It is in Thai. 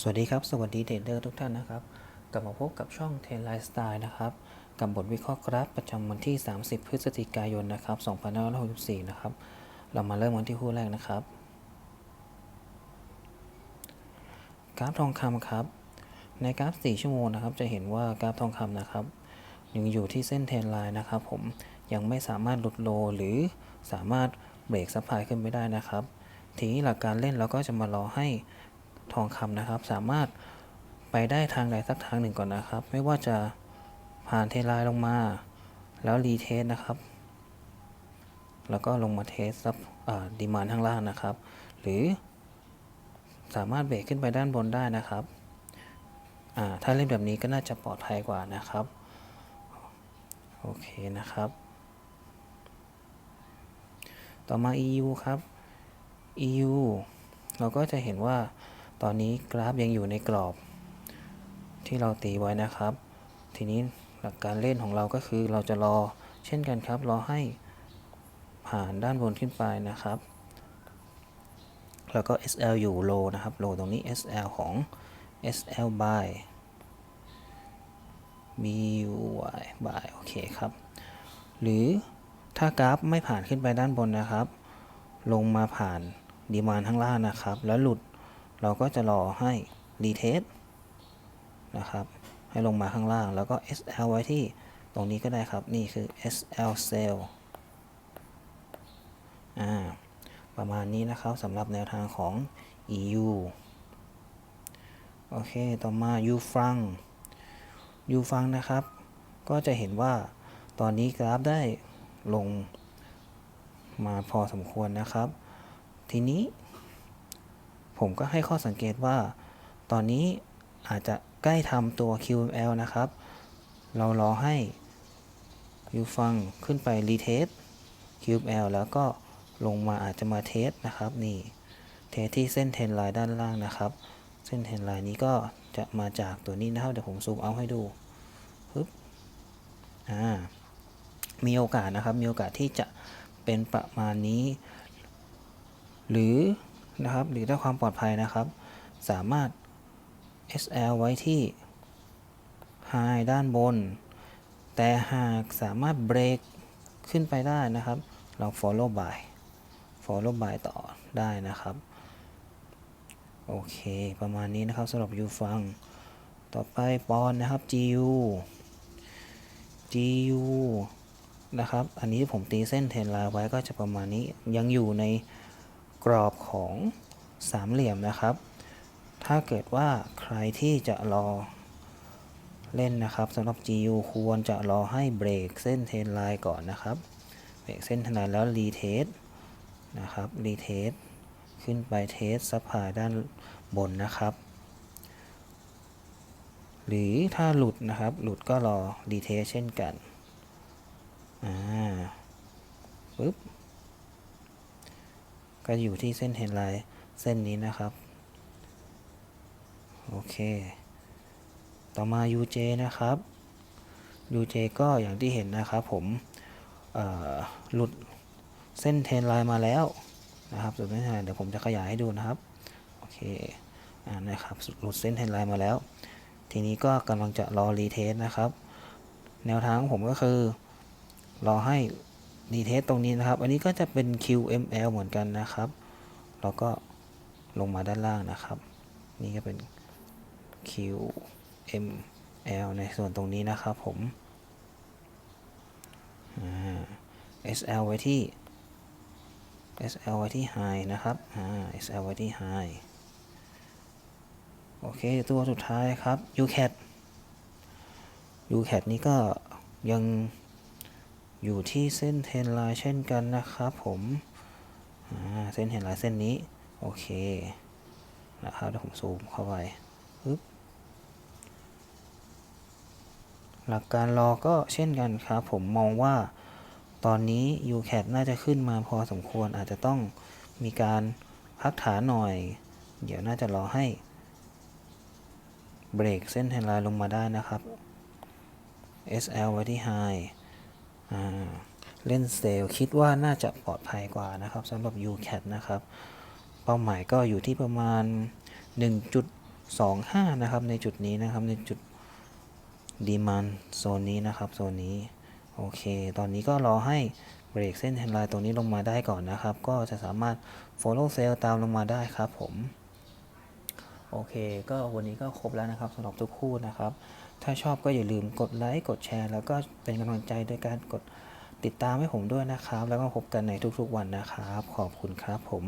สวัสดีครับ สวัสดีเทรดเดอร์ทุกท่านนะครับ กลับมาพบกับช่องเทรนไลฟ์สไตล์นะครับ กับบทวิเคราะห์กราฟประจำวันที่ 30 พฤศจิกายนนะครับ2564 นะครับ เรามาเริ่มกันที่คู่แรกนะครับ กราฟทองคำครับ ในกราฟ 4 ชั่วโมงนะครับ จะเห็นว่ากราฟทองคำนะครับยังอยู่ที่เส้นเทรนไลน์นะครับ ผมยังไม่สามารถหลุดโลหรือสามารถเบรกซัพพลายขึ้นไม่ได้นะครับ ทีนี้หลักการเล่นเราก็จะมารอให้ ทองคำนะครับ สามารถไปได้ทางใดสักทางหนึ่งก่อนนะครับ ไม่ว่าจะผ่านเทรนไลน์ลงมา แล้วรีเทสนะครับ แล้วก็ลงมาเทสซับดีมานข้างล่างนะครับ หรือสามารถเบรกขึ้นไปด้านบนได้นะครับถ้าเล่นแบบนี้ก็น่าจะปลอดภัยกว่านะครับ โอเคนะครับ ต่อมา EU ครับ EU เราก็จะเห็นว่า ตอนนี้กราฟยังอยู่ในกรอบ ที่เราตีไว้นะครับ ทีนี้หลักการเล่นของเราก็คือเราจะรอเช่นกันครับ รอให้ผ่านด้านบนขึ้นไปนะครับ แล้วก็ SL อยู่ low นะครับ low ตรงนี้ SL ของ SL buy BUY by โอเคครับ หรือถ้ากราฟไม่ผ่านขึ้นไปด้านบนนะครับ ลงมาผ่านดีมานข้างล่างนะครับ แล้วหลุด เราก็จะรอให้รีเทสนะครับให้ลงมาข้างล่างแล้วก็ SL ไว้ที่ตรงนี้ก็ได้ครับ นี่คือ SL sell อ่าประมาณนี้นะครับสำหรับแนวทางของ EU โอเค ต่อมา U ฟัง U ฟังนะครับ ก็จะเห็นว่าตอนนี้กราฟได้ลงมาพอสมควรนะครับ ทีนี้ ผมก็ให้ข้อสังเกตว่า ตอนนี้อาจจะใกล้ทำตัว QML นะครับ เรารอให้ U ฟังขึ้นไปรีเทส QML แล้วก็ลงมาอาจจะมาเทสนะครับ นี่ เทสที่เส้นเทนไลน์ด้านล่างนะครับ เส้นเทนไลน์นี้ก็จะมาจากตัวนี้นะครับ เดี๋ยวผมซูมเอาให้ดูปึ๊บอ่ามีโอกาสนะครับ มีโอกาสที่จะเป็นประมาณนี้ หรือ นะครับหรือถ้าความปลอดภัยนะครับ สามารถ SL ไว้ที่ High ด้านบน แต่หากสามารถเบรกขึ้นไปได้นะครับ เรา follow by follow by ต่อได้นะครับ โอเค ประมาณนี้นะครับสำหรับ U ฟัง ต่อไปปอนนะครับ GU GU นะครับ อันนี้ผมตีเส้นเทนไลน์ไว้ก็จะประมาณนี้ยังอยู่ใน กรอบของสามเหลี่ยมนะครับ ถ้าเกิดว่าใครที่จะรอเล่นนะครับสำหรับ GU ควรจะรอให้เบรกเส้นเทนไลน์ก่อนนะครับเบรกเส้นเทนไลน์แล้วรีเทสนะครับรีเทสขึ้นไปเทสซัพพลายด้านบนนะครับ หรือถ้าหลุดนะครับ หลุดก็รอรีเทสเช่นกันอ่าปึ๊บ ก็อยู่ที่เส้นเฮนไลน์เส้นนี้นะครับ โอเค ต่อมา UJ นะครับ UJ ก็อย่างที่เห็นนะครับผมหลุดเส้นเทนไลน์มาแล้วนะครับสุดท้ายเดี๋ยวผมจะขยายให้ดูนะครับ โอเคอ่านะครับหลุดเส้นเทนไลน์มาแล้ว ทีนี้ก็กำลังจะรอรีเทสนะครับ แนวทางของผมก็คือ รอให้ รีเทสตรงนี้นะครับ อันนี้ก็จะเป็น QML เหมือนกันนะครับแล้วก็ลงมาด้านล่างนะครับ นี่ก็เป็น QML ในส่วนตรงนี้นะครับผม SL ไว้ที่ SL ไว้ที่ High นะครับ SL ไว้ที่ High โอเค ตัวสุดท้ายครับ UCAT UCAT นี้ก็ยัง อยู่ที่เส้นเทนไลน์เช่นกันนะครับผมเส้นเทนไลน์เส้นนี้ โอเคนะครับเดี๋ยวผมซูมเข้าไปปึ๊บหลักการรอก็เช่นกันครับ ผมมองว่าตอนนี้ UCAT น่าจะขึ้นมาพอสมควรอาจจะต้องมีการพักฐานหน่อย เดี๋ยวน่าจะรอให้เบรกเส้นเทนไลน์ลงมาได้นะครับ SL ไว้ที่ High เล่นเซลคิดว่าน่าจะปลอดภัยกว่านะครับสำหรับ UCAT นะครับ เป้าหมายก็อยู่ที่ประมาณ 1.25 นะครับ ในจุดนี้นะครับในจุดดีมันโซนนี้นะครับโซนนี้โอเค ตอนนี้ก็รอให้เบรกเส้นเทนไลน์ตรงนี้ลงมาได้ก่อนนะครับ ก็จะสามารถ follow sell ตามลงมาได้ครับผม โอเค ก็วันนี้ก็ครบแล้วนะครับสำหรับทุกคู่นะครับ ถ้าชอบก็อย่าลืมกดไลค์กดแชร์ แล้วก็เป็นกำลังใจโดยการกดติดตามให้ผมด้วยนะครับ แล้วก็พบกันในทุกๆวันนะครับ ขอบคุณครับผม